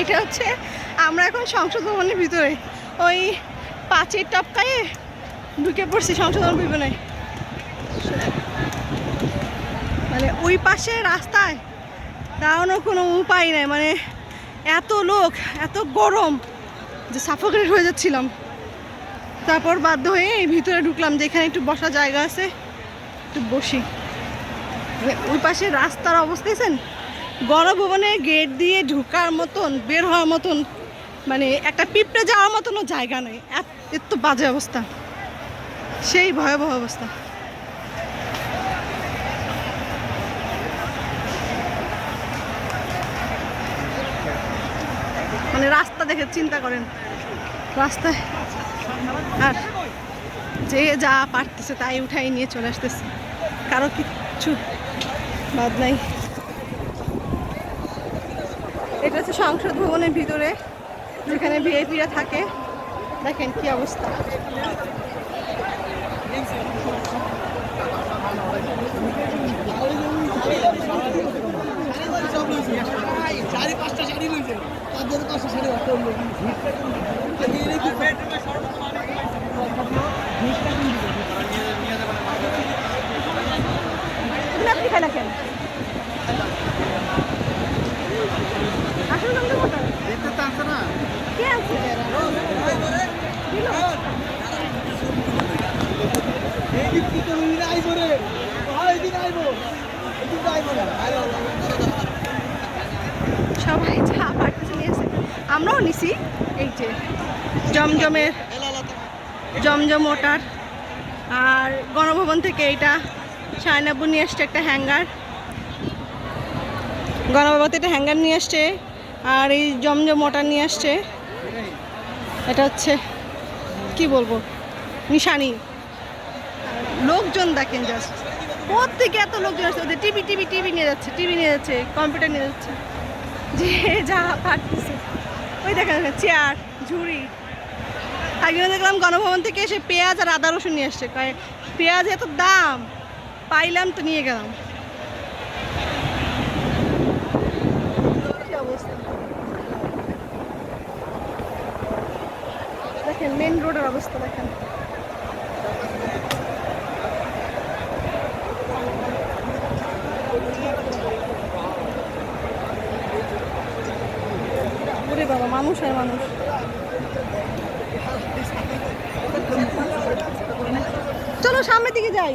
এটা হচ্ছে আমরা এখন সংসদ ভবনের ভিতরে। ওই পাঁচের টপকায়ে ঢুকে পড়ছি সংসদ ভবন ভিতরে। মানে ওই পাশে রাস্তায় দাঁড়ানোর কোনো উপায় নেই মানে এত লোক, এত গরম যে সাফোকেটেড হয়ে যাচ্ছিলাম। তারপর বাধ্য হয়ে এই ভিতরে ঢুকলাম, যেখানে একটু বসার জায়গা আছে, একটু বসি। মানে ওই পাশে রাস্তার অবস্থা গণভবনে গেট দিয়ে ঢুকার মতন, বের হওয়ার মতন মানে একটা পিঁপড়ে যাওয়ার মতনও জায়গা নেই। এত বাজে অবস্থা। সেই ভয়াবহ অবস্থা। মানে রাস্তা দেখে চিন্তা করেন। রাস্তায় আর যে যা পারতেছে তাই উঠাই নিয়ে চলে আসতেছে। কারও কিচ্ছু বাদ নাই। এটা হচ্ছে সংসদ ভবনের ভিতরে যেখানে ভিআইপিরা থাকে। দেখেন কি অবস্থা। আপনি খাই রাখেন আসলে নাম তো কোথায়? দেখতে তো আসছে না কে আছে আইবো রে আইবো সবাই যা পারতেছে নিয়েছে আমরাও নিছি এই যে জমজমের জমজম ওটার আর গণভবন থেকে এইটা সায়নাবু নিয়ে আসছে একটা হ্যাঙ্গার। গণভবন থেকে একটা হ্যাঙ্গার নিয়ে আসছে আর এই জমজম ওটার নিয়ে আসছে। এটা হচ্ছে, কি বলব, নিশানি। লোকজন দেখেন জাস্ট থেকে এত লোকজন আসছে? ওদের টিভি টিভি টিভি নিয়ে যাচ্ছে টিভি নিয়ে যাচ্ছে কম্পিউটার নিয়ে যাচ্ছে। যে যা পারতেছে। ওই দেখা যাচ্ছে চেয়ার ঝুড়ি। একদিন দেখলাম গণভবন থেকে এসে পেঁয়াজ আর আদা রসুন নিয়ে আসছে। পেঁয়াজ এত দাম? পাইলাম তো নিয়ে গেলাম কি অবস্থা দেখেন মেন রোডের অবস্থা দেখেন। ওরে বাবা মানুষ আর মানুষ। চলো সামনের দিকে যাই।